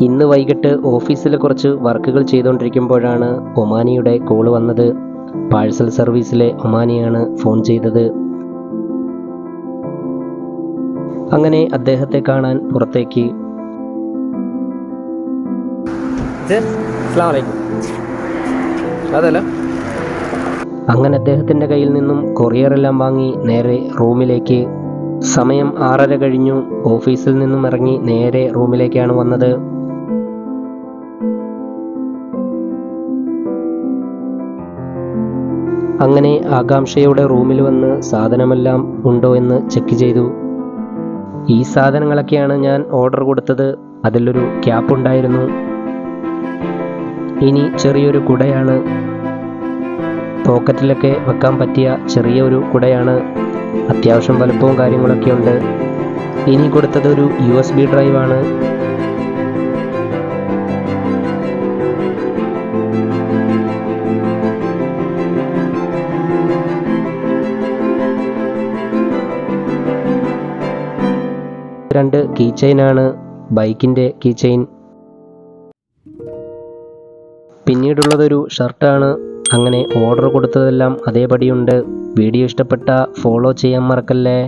ഇന്ന് വൈകിട്ട് ഓഫീസിൽ കുറച്ച് വർക്കുകൾ ചെയ്തുകൊണ്ടിരിക്കുമ്പോഴാണ് ഒമാനിയുടെ കോൾ വന്നത്. പാഴ്സൽ സർവീസിലെ ഒമാനിയാണ് ഫോൺ ചെയ്തത്. അങ്ങനെ അദ്ദേഹത്തെ കാണാൻ പുറത്തേക്ക്. അതല്ല? അങ്ങനെ അദ്ദേഹത്തിന്റെ കയ്യിൽ നിന്നും കൊറിയറെല്ലാം വാങ്ങി നേരെ റൂമിലേക്ക്. സമയം ആറര കഴിഞ്ഞു. ഓഫീസിൽ നിന്നും ഇറങ്ങി നേരെ റൂമിലേക്കാണ് വന്നത്. അങ്ങനെ ആകാംക്ഷയോടെ റൂമിൽ വന്ന് സാധനമെല്ലാം ഉണ്ടോ എന്ന് ചെക്ക് ചെയ്തു. ഈ സാധനങ്ങളൊക്കെയാണ് ഞാൻ ഓർഡർ കൊടുത്തത്. അതിലൊരു ക്യാപ്പ് ഉണ്ടായിരുന്നു. ഇനി ചെറിയൊരു കുടയാണ്. പോക്കറ്റിലൊക്കെ വെക്കാൻ പറ്റിയ ചെറിയ ഒരു കുടയാണ്. അത്യാവശ്യം വലുപ്പവും കാര്യങ്ങളൊക്കെ ഉണ്ട്. ഇനി കൊടുത്തത് ഒരു യു എസ് ബി ഡ്രൈവാണ് രണ്ട് കീ ചെയിനാണ് ബൈക്കിന്റെ കീ ചെയിൻ പിന്നീടുള്ളതൊരു ഷർട്ടാണ് അങ്ങനെ ഓർഡർ കൊടുത്തതെല്ലാം അതേപടിയുണ്ട്. വീഡിയോ ഇഷ്ടപ്പെട്ട ഫോളോ ചെയ്യാൻ മറക്കല്ലേ?